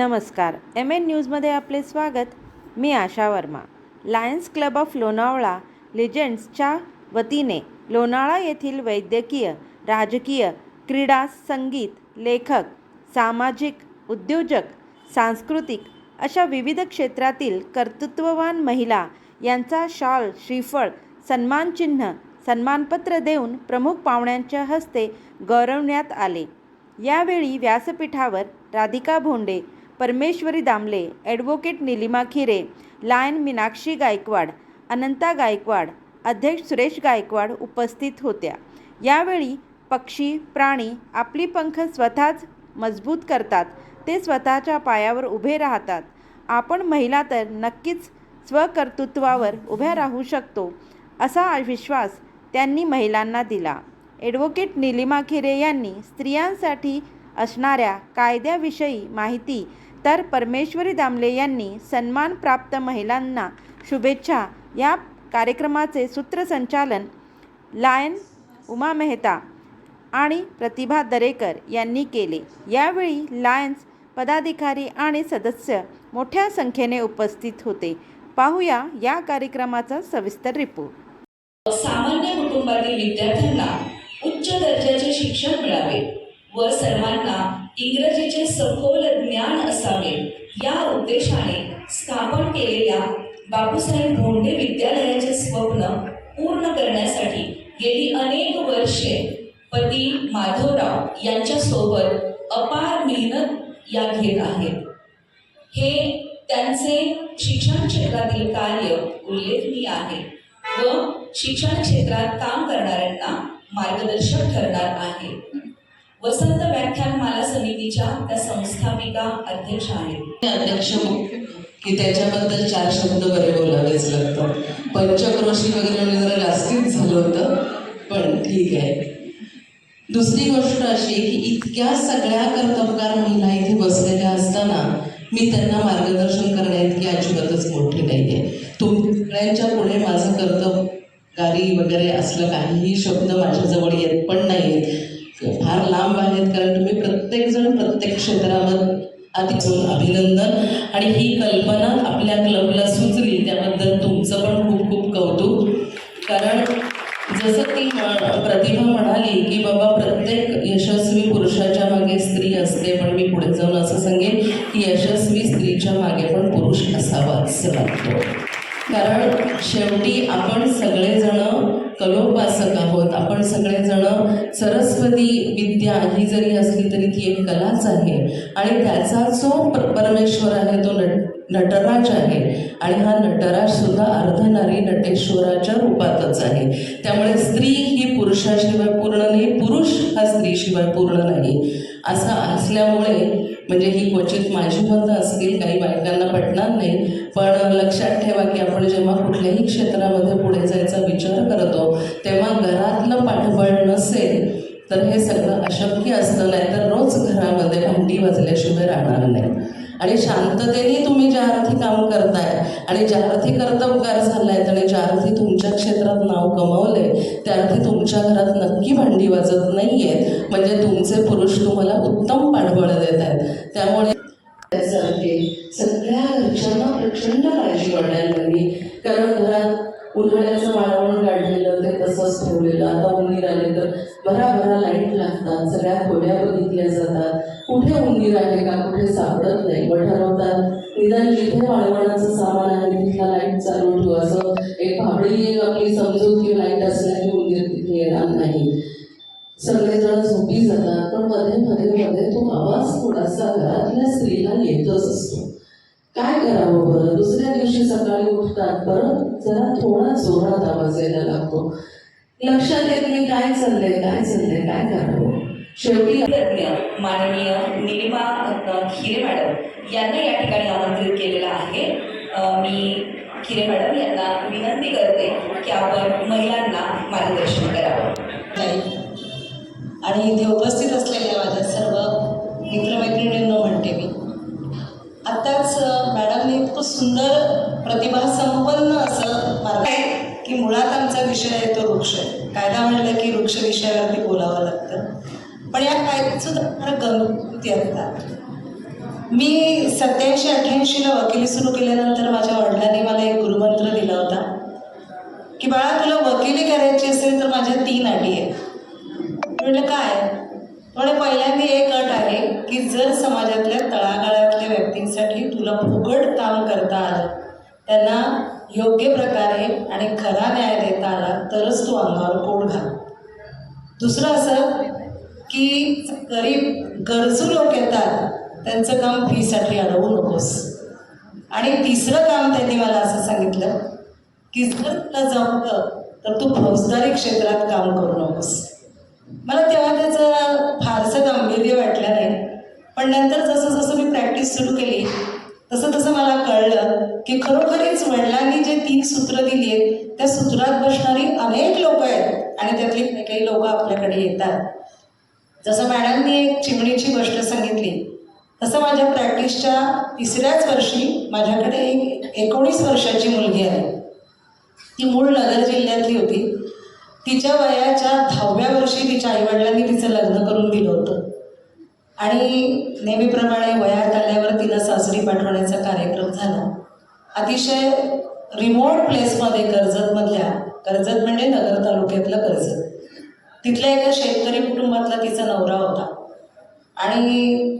नमस्कार. M N न्यूजमध्ये आपले स्वागत. मी Asha Varma. Lions club of Lonavala लिजेंड्सच्या वतीने लोणावळा येथील वैद्यकीय राजकीय क्रीडा संगीत लेखक सामाजिक उद्योजक सांस्कृतिक अशा विविध क्षेत्रातील कर्तृत्ववान महिला यांचा शॉल श्रीफळ सन्मानचिन्ह सन्मानपत्र देऊन प्रमुख पाहुण्यांच्या हस्ते गौरवण्यात आले. यावेळी व्यासपीठावर राधिका भोंडे परमेश्वरी दामले ॲडव्होकेट निलिमा खिरे लायन मीनाक्षी गायकवाड अनंता गायकवाड अध्यक्ष सुरेश गायकवाड उपस्थित होत्या. यावेळी पक्षी प्राणी आपली पंख स्वतःच मजबूत करतात. ते स्वतःच्या पायावर उभे राहतात. आपण महिला तर नक्कीच स्वकर्तृत्वावर उभ्या राहू शकतो असा विश्वास त्यांनी महिलांना दिला. ॲडव्होकेट निलिमा खिरे यांनी स्त्रियांसाठी असणाऱ्या कायद्याविषयी माहिती तर परमेश्वरी दामले यांनी सन्मानप्राप्त महिलांना शुभेच्छा. या कार्यक्रमाचे सूत्रसंचालन लायन उमा मेहता आणि प्रतिभा दरेकर यांनी केले. यावेळी लायन्स पदाधिकारी आणि सदस्य मोठ्या संख्येने उपस्थित होते. पाहूया या कार्यक्रमाचा सविस्तर रिपोर्ट. सामान्य कुटुंबातील विद्यार्थ्यांना उच्च दर्जाचे शिक्षण मिळावे व सर्वांना इंग्रजीचे सखोल ज्ञान असावे. या उद्देशाने स्थापन केलेल्या बापूसाहेब भोंडे विद्यालयाचे स्वप्न पूर्ण करण्यासाठी गेली अनेक वर्षे पती माधवराव यांच्यासोबत अपार मेहनत या घेत आहेत. हे त्यांचे शिक्षण क्षेत्रातील कार्य उल्लेखनीय आहे व शिक्षण क्षेत्रात काम करणाऱ्यांना मार्गदर्शक ठरणार आहे. वसंत व्याख्यानमाला समितीच्या त्या संस्थापिका अध्यक्ष आहेत. अध्यक्ष की त्याच्याबद्दल चार शब्द बरे बोलावेच लागतात. पंचक्रोशी वगैरे म्हणजे जरा जास्तीच झालं होतं पण ठीक आहे. दुसरी गोष्ट अशी की इतक्या सगळ्या कर्तबगार महिला इथे बसलेल्या असताना मी त्यांना मार्गदर्शन करण्याइतकी अजिबातच मोठी नाही आहे तुम सगळ्यांच्या पुढे माझं कर्तबगारी वगैरे असलं काहीही शब्द माझ्याजवळ येत पण नाहीत फार लांब आहेत कारण तुम्ही प्रत्येकजण प्रत्येक क्षेत्रावर अतिशय अभिनंदन. आणि ही कल्पना आपल्या क्लबला सुचली त्याबद्दल तुमचं पण खूप खूप कौतुक. कारण जसं ती प्रतिभा म्हणाली की बाबा प्रत्येक यशस्वी पुरुषाच्या मागे स्त्री असते पण मी पुढे जाऊन असं सांगेन की यशस्वी स्त्रीच्या मागे पण पुरुष असावंसं वाटतं. कारण शेवटी आपण सगळेजण आपण सगळेजण सरस्वती विद्या ही जरी असली तरी ती एक कलाच आहे. आणि त्याचा जो परमेश्वर आहे तो नट नटराज आहे. आणि हा नटराज सुद्धा अर्धनारी नटेश्वराच्या रूपातच आहे. त्यामुळे स्त्री ही पुरुषाशिवाय पूर्ण नाही पुरुष हा स्त्रीशिवाय पूर्ण नाही. असं असल्यामुळे म्हणजे ही क्वचित माझी मतं असतील काही बायकांना पटणार नाही पण लक्षात ठेवा की आपण जेव्हा कुठल्याही क्षेत्रामध्ये पुढे जायचा विचार करतो तेव्हा घरातलं पाठबळ नसेल तर हे सगळं अशक्य असतं नाहीतर रोज घरामध्ये घंटी वाजल्याशिवाय राहणार नाही. आणि शांततेने तुम्ही ज्या अर्थी काम करताय आणि ज्या अर्थी कर्तबगार झालायत आणि ज्या अर्थी तुमच्या क्षेत्रात नाव कमवलंय त्या अर्थी तुमच्या घरात नक्की भांडी वाजत नाहीये म्हणजे तुमचे पुरुष तुम्हाला उत्तम पाठबळ देत आहेत त्यामुळे सगळ्या घरच्यांना प्रचंड काळजी वाटायला लागली. कारण घरात उन्हाळ्याचं वाळवण काढलेलं ते तसंच ठेवलेलं. आता उंदीर आले तर भराभरा लाइट लागतात सगळ्या खोड्या बघितल्या जातात. कुठे उंदीर आहे का कुठे सापडत नाही. मग ठरवतात निदान जिथे वाळवणाचं सामान आहे तिथला लाइट चालू ठेवू. असं एक भाबडी आपली समजून की लाइट असल्याने उंदीर तिथे येणार नाही. सगळेजण झोपी जातात पण मध्ये मध्ये मध्ये तो आवाज थोडासा घरातल्या स्त्रीला येतच असतो. काय करावं बरं? दुसऱ्या दिवशी सकाळी उठतात परत जरा थोडा जोरात आवाज यायला लागतो. लक्षात येत नाही काय चाललंय काय चाललंय काय करावं? शेवटी तज्ञ माननीय निलिमा खिरे मॅडम यांना या ठिकाणी आमंत्रित केलेलं आहे. मी खिरे मॅडम यांना विनंती करते की आपण महिलांना मार्गदर्शन करावं. आणि इथे उपस्थित असलेल्या माझ्या सर्व मित्रमैत्रिणींना म्हणते मी आत्ताच मॅडमने इतकं सुंदर प्रतिभा संपन्न असं मार्ग आहे की मुळात आमचा विषय आहे तो वृक्ष आहे. कायदा म्हणलं की वृक्ष विषयावरती बोलावं लागतं. पण या कायद्यात फार गमती असतात. मी सत्याऐंशी अठ्ठ्याऐंशीला वकिली सुरू केल्यानंतर माझ्या वडिलांनी मला एक गुरुमंत्र दिला होता की बाळा तुला वकिली करायची असेल तर माझ्या तीन अटी आहेत. म्हटलं काय? पण पहिल्यांदा एक अट आहे की जर समाजातल्या तळागाळातल्या व्यक्तींसाठी तुला फुकट काम करता आलं त्यांना योग्य प्रकारे आणि खरा न्याय देता आला तरच तू अंगावर कोट घाल. दुसरं असं की गरीब गरजू लोक येतात त्यांचं काम फीसाठी अडवू नकोस. आणि तिसरं काम त्यांनी मला असं सांगितलं की जर तुला जमतं तर तू फौजदारी क्षेत्रात काम करू नकोस. मला तेव्हा त्याचं फारसं गांभीर्य वाटलं नाही. पण नंतर जसं जसं मी प्रॅक्टिस सुरू केली तसं तसं मला कळलं की खरोखरीच वडिलांनी जे तीन सूत्र दिली आहेत त्या सूत्रात बसणारी अनेक लोक आहेत आणि त्यातली काही काही लोक आपल्याकडे येतात. जसं मॅडमनी एक चिमणीची गोष्ट सांगितली तसं माझ्या प्रॅक्टिसच्या तिसऱ्याच वर्षी माझ्याकडे एक एकोणीस वर्षाची मुलगी आहे. ती मूळ नगर जिल्ह्यातली होती. तिच्या वयाच्या दहाव्या वर्षी तिच्या आईवडिलांनी तिचं लग्न करून दिलं होतं. आणि नेहमीप्रमाणे वयात आल्यावर तिला सासरी पाठवण्याचा कार्यक्रम झाला. अतिशय रिमोट प्लेसमध्ये कर्जतमधल्या कर्जत म्हणजे नगर तालुक्यातलं कर्जत. तिथल्या एका शेतकरी कुटुंबातला तिचा नवरा होता. आणि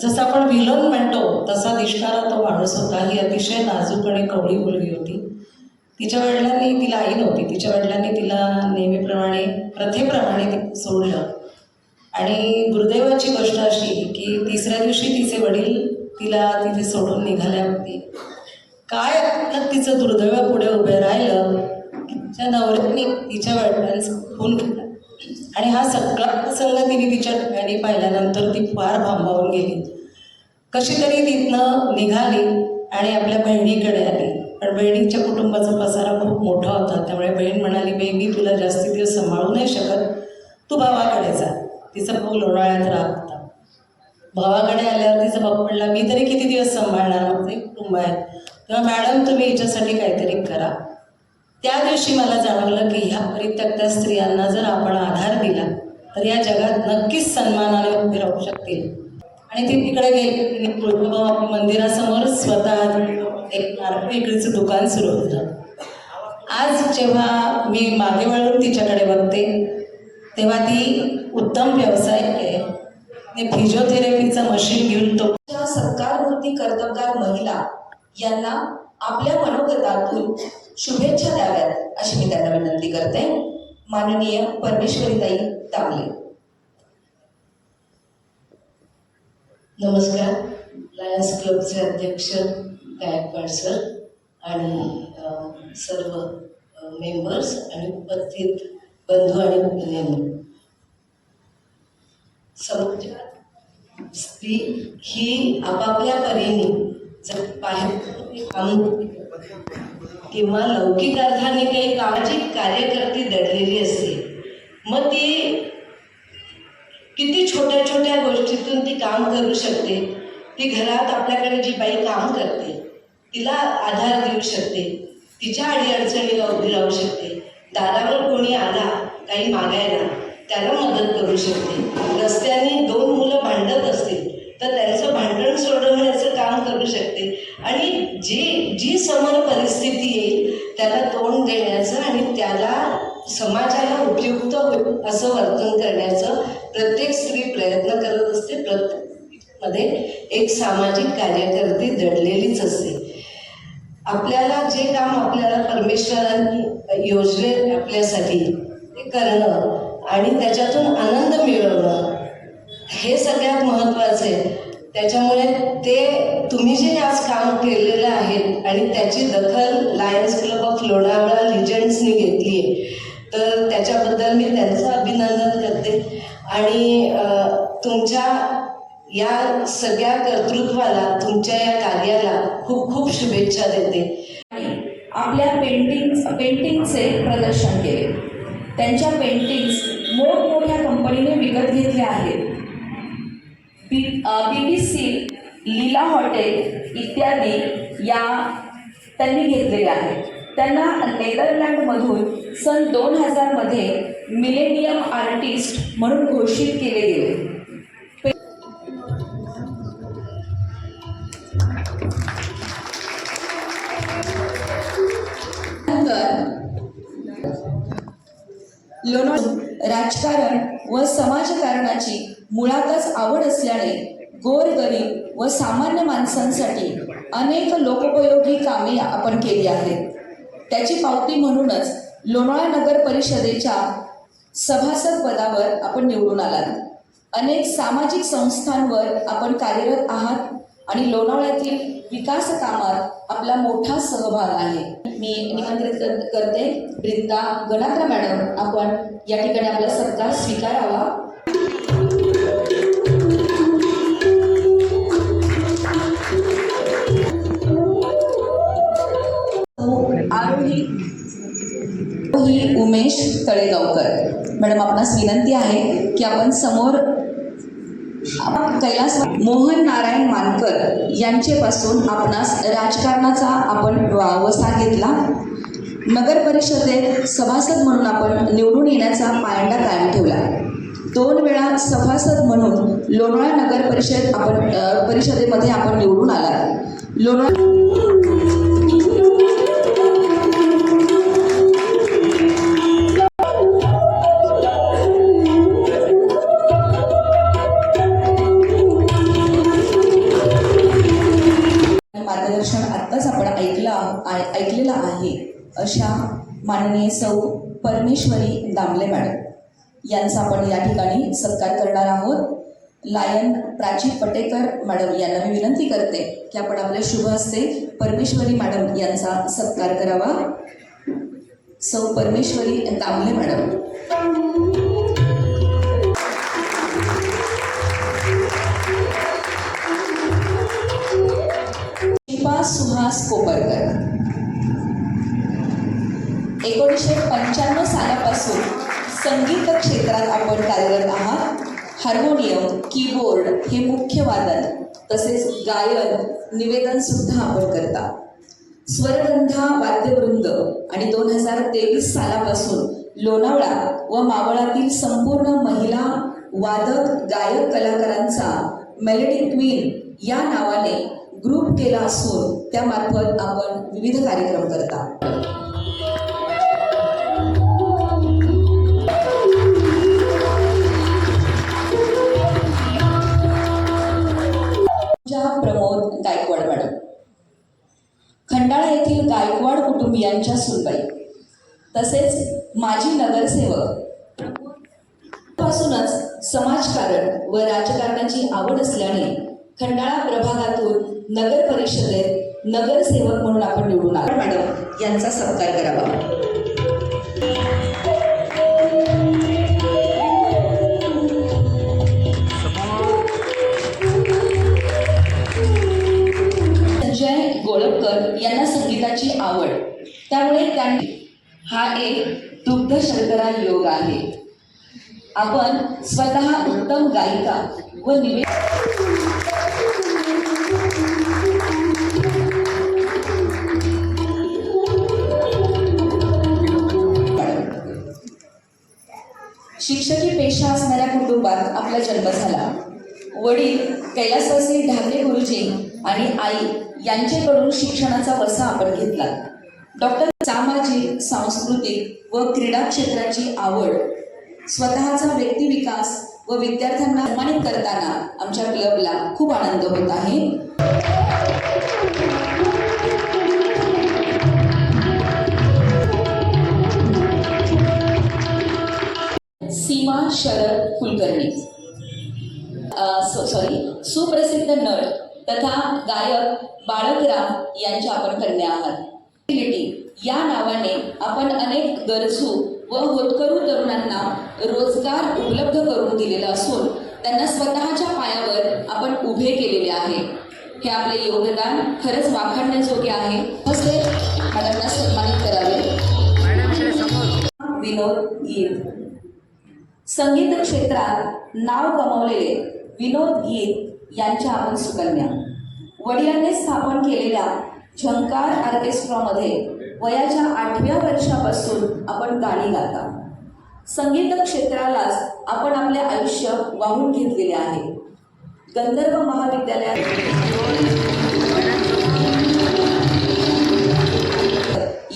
जसं आपण विलन म्हणतो तसा दिसणारा तो माणूस होता. ही अतिशय नाजूक आणि कवळी मुलगी होती. तिच्या वडिलांनी तिला आई नव्हती. तिच्या वडिलांनी तिला नेहमीप्रमाणे प्रथेप्रमाणे सोडलं. आणि दुर्दैवाची गोष्ट अशी की तिसऱ्या दिवशी तिचे वडील तिला तिथे सोडून निघाल्यावरती काय तिचं दुर्दैव पुढे उभे राहिलं तिच्या नवऱ्याने तिच्या वडिलांचा खून केला. आणि हा सगळा प्रसंग तिने तिच्या डोळ्याने पाहिल्यानंतर ती फार भांबावून गेली. कशी तरी तिथनं निघाली आणि आपल्या बहिणीकडे आली. पण बहिणीच्या कुटुंबाचा पसारा खूप मोठा होता. त्यामुळे बहीण म्हणाली बाई मी तुला जास्ती दिवस सांभाळू नाही शकत. तू भावाकडे जा. तिचा भाऊ लोणाळ्यात राहत होता. भावाकडे आल्यावर तिचा भाऊ म्हणला मी तरी किती दिवस सांभाळणार? मग ते कुटुंब आहे. तेव्हा मॅडम तुम्ही हिच्यासाठी काहीतरी करा. त्या दिवशी मला जाणवलं की ह्या परित्यक्त्या स्त्रियांना जर आपण आधार दिला तर या जगात नक्कीच सन्मानाने उभे राहू शकतील. आणि ती तिकडे गेली. तिने तुळजाभवानी मंदिरासमोर स्वतः एक नारळ इकडचं दुकान सुरू होतं. आज जेव्हा मी मागे वळून तिच्याकडे बघते तेव्हा ती उत्तम व्यवसाय आहे. फिजिओथेरपीचं मशीन घेऊन तो त्या कर्तबगार महिला यांना आपल्या मनोगतातून शुभेच्छा द्याव्यात अशी मी त्यांना विनंती करते. माननीय परमेश्वरीताई तांबले. नमस्कार. लायन्स क्लबचे अध्यक्ष गायकवाड सर आणि सर्व मेंबर्स आणि उपस्थित बंधू आणि भगिनींनो समाजात स्त्री ही आपापल्या परीने जर बाहेर काम किंवा लौकिक अर्थाने काही कामाची कार्यकर्ती दडलेली असते मग ती किती छोट्या छोट्या गोष्टीतून ती काम करू शकते? ती घरात आपल्याकडे जी बाई काम करते तिला आधार देऊ शकते. तिच्या अडीअडचणीला उभी राहू शकते. दारावर कोणी आला काही मागायला त्याला मदत करू शकते. रस्त्याने दोन मुलं भांडत असतील तर त्यांचं भांडण सोडवण्याचं काम करू शकते. आणि जी जी समोर परिस्थिती येईल त्याला तोंड देण्याचं आणि त्याला समाजाला उपयुक्त होईल असं वर्तन करण्याचं प्रत्येक स्त्री प्रयत्न करत असते. प्रत्येकमध्ये एक सामाजिक कार्यकर्ती दडलेलीच असते. आपल्याला जे काम आपल्याला परमेश्वरांनी योजले आपल्यासाठी ते करणं आणि त्याच्यातून आनंद मिळवणं हे सगळ्यात महत्त्वाचं आहे. त्याच्यामुळे ते तुम्ही जे आज काम केलेलं आहे आणि त्याची दखल लायन्स क्लब ऑफ लोणावळा लिजंड्सनी घेतली आहे तर त्याच्याबद्दल मी त्यांचं अभिनंदन करते. आणि तुमच्या या सगळ्या कर्तृत्वाला तुमच्या या कार्याला खूप खूप शुभेच्छा देते. आपल्या पेंटिंग पेंटिंगचे प्रदर्शन केले. त्यांच्या पेंटिंग्स मोठमोठ्या कंपनीने विकत घेतल्या आहेत. बी बी बी सी लीला हॉटेल इत्यादी या त्यांनी घेतलेल्या आहेत. त्यांना नेदरलँडमधून सन दोन हजारमध्ये मिलेनियम आर्टिस्ट म्हणून घोषित केले गेले. राजकारण व समाजकारणाची मुळातच आवड असल्याने गोरगरीब व सामान्य माणसांसाठी अनेक लोकोपयोगी कामे आपण केली आहेत. त्याची पावती म्हणूनच लोणावळा नगर परिषदेच्या सभासद पदावर आपण निवडून आलात. अनेक सामाजिक संस्थांवर आपण कार्यरत आहात. आणि लोणावळ्यातील विकास कामात आपला मोठा सहभाग आहे. मी निमंत्रित कर- करते. वृंदा गणात्रा मॅडम आपण या ठिकाणी आपला सत्कार स्वीकारावा. उमेश तळेगावकर. मॅडम आपणास विनंती आहे की आपण समोर कैलास मोहन नारायण मानकर यांचेपासून आपणास राजकारणाचा आपण वसा घेतला. नगर परिषदेत सभासद म्हणून आपण निवडून येण्याचा पायंडा कायम ठेवला. दोन वेळा सभासद म्हणून लोणावळा नगर परिषद आपण परिषदेमध्ये आपण निवडून आला. लोणावळा आय- ऐकलेलं आहे अशा माननीय सौ परमेश्वरी दामले मॅडम. यांचा आपण या ठिकाणी सत्कार करणार आहोत. लायन प्राची पटेकर मॅडम यांना मी विनंती करते की आपण आपल्या शुभ हस्ते परमेश्वरी मॅडम यांचा सत्कार करावा. सौ परमेश्वरी दामले मॅडम. सुहास कोपरकर. एकोणीसशे पंच्याण्णव सालापासून संगीत क्षेत्रात आपण कार्यरत आहात. हार्मोनियम कीबोर्ड हे मुख्य वादन तसेच गायन निवेदन सुद्धा आपण करता. स्वरगंधा वाद्यवृंद आणि दोन हजार तेवीस सालापासून लोणावळा व मावळातील संपूर्ण महिला वादक गायक कलाकारांचा मेलडी क्वीन या नावाने ग्रुप केला असून त्यामार्फत आपण विविध कार्यक्रम करता प्रमोद गायकवाड मॅडम. खंडाळा येथील गायकवाड कुटुंबियांच्या सुनबाई. तसेच माजी नगरसेवक. पासूनच समाजकारण व राजकारणाची आवड असल्याने खंडाळा प्रभागातून नगर परिषदेत नगरसेवक म्हणून आपण निवडून आलो. मॅडम यांचा सत्कार करावा. संजय गोळपकर यांना संगीताची आवड. त्यामुळे त्यांनी हा एक दुग्ध शर्करा योग आहे. आपण स्वतः उत्तम गायिका व निवे शिक्षकी पेशा असणाऱ्या कुटुंबात आपला जन्म झाला. वडील कैलासवासी ढाके गुरुजी आणि आई यांच्याकडून शिक्षणाचा वसा आपण घेतला. डॉक्टर सामाजिक सांस्कृतिक व क्रीडा क्षेत्राची आवड स्वतःचा व्यक्तिविकास व विद्यार्थ्यांना सन्मानित करताना आमच्या क्लबला खूप आनंद होत आहे. गरजू व होतकरू तरुणांना रोजगार उपलब्ध करून दिलेला असून त्यांना स्वतःच्या पायावर आपण उभे केलेले आहे. हे आपले योगदान खरंच वाखाणण्याजोगे आहे. असे मॅडमना सन्मानित करावे. विनोद गीत. संगीत क्षेत्रात नाव कमावलेले विनोद गीत यांच्या आपण सुकन्या वडिलांनी स्थापन केलेल्या झंकार ऑर्केस्ट्रामध्ये वयाच्या आठव्या वर्षापासून आपण गाणी गाता. संगीत क्षेत्रालाच आपण आपले आयुष्य वाहून घेतलेले आहे. गंधर्व महाविद्यालयात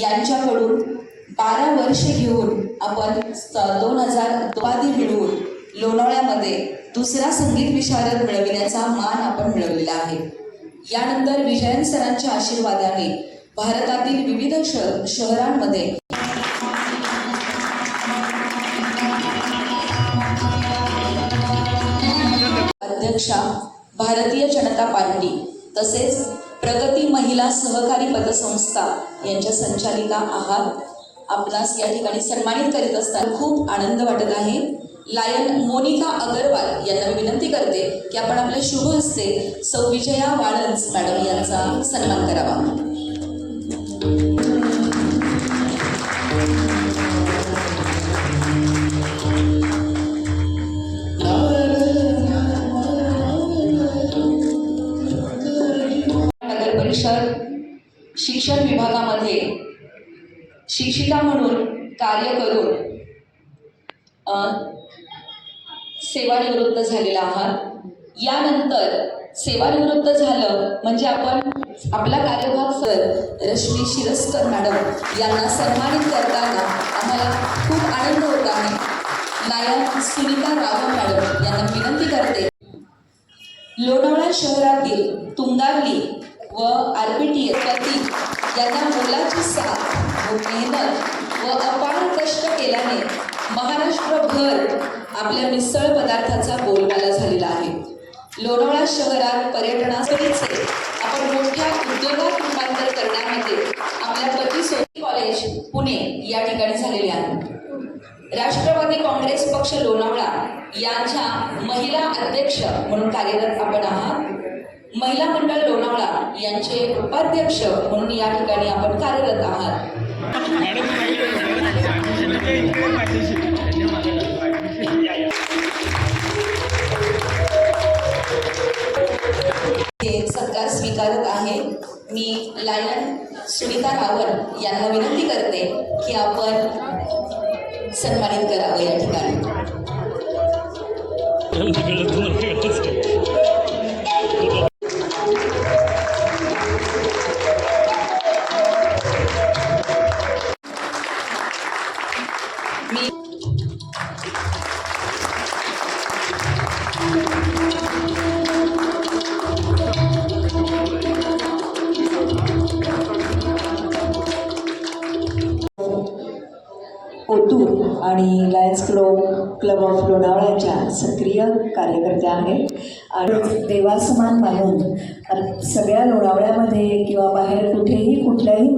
यांच्याकडून बारा वर्षे घेऊन आपण दोन हजार उपाधी मिळवून लोणावळ्यामध्ये दुसरा संगीत विशारद मिळविण्याचा मान आपण मिळवलेला आहे. यानंतर विजयन सरांच्या आशीर्वादाने भारतातील विविध शहरांमध्ये अध्यक्षा भारतीय जनता पार्टी तसेच प्रगती महिला सहकारी पतसंस्था यांच्या संचालिका आहात. आपणास या ठिकाणी सन्मानित करीत असताना खूप आनंद वाटत आहे. लायन मोनिका अगरवाल यांना मी विनंती करते की आपण आपल्या शुभ हस्ते सौ विजया वाळंज मॅडम यांचा सन्मान करावा. शिक्षिका म्हणून कार्य करून सेवानिवृत्त झालेला आहात यानंतर सेवानिवृत्त झालं म्हणजे आपण आपला कार्यभाग सर रश्मी शिरस्कर मॅडम यांना सन्मानित करताना आम्हाला खूप आनंद होत आहे. नायक सुनीता रावण मॅडम यांना विनंती करते. लोणावळा शहरातील तुंगारली व आरपीटी यांना मुलाची साथ व मेहनत व अपार कष्ट केल्याने महाराष्ट्रभर आपल्या मिसळ पदार्थाचा बोलबाला झालेला आहे. लोणावळा शहरात पर्यटनासाठीचे आपण मोठ्या उद्योगात रूपांतर करण्यामध्ये आपल्या पती सोनी कॉलेज पुणे या ठिकाणी झालेले आहे. राष्ट्रवादी काँग्रेस पक्ष लोणावळा यांच्या महिला अध्यक्ष म्हणून कार्यरत आपण आहात. महिला मंडळ लोणावळा यांचे उपाध्यक्ष म्हणून या ठिकाणी आपण कार्यरत आहात. सत्कार स्वीकारत आहे. मी लायन सुनीता रावल यांना विनंती ओतूर आणि लायन्स क्लब क्लब ऑफ लोणावळ्याच्या सक्रिय कार्यकर्त्या आहेत. आणि देवासमान मानून सगळ्या लोणावळ्यामध्ये किंवा बाहेर कुठेही कुठल्याही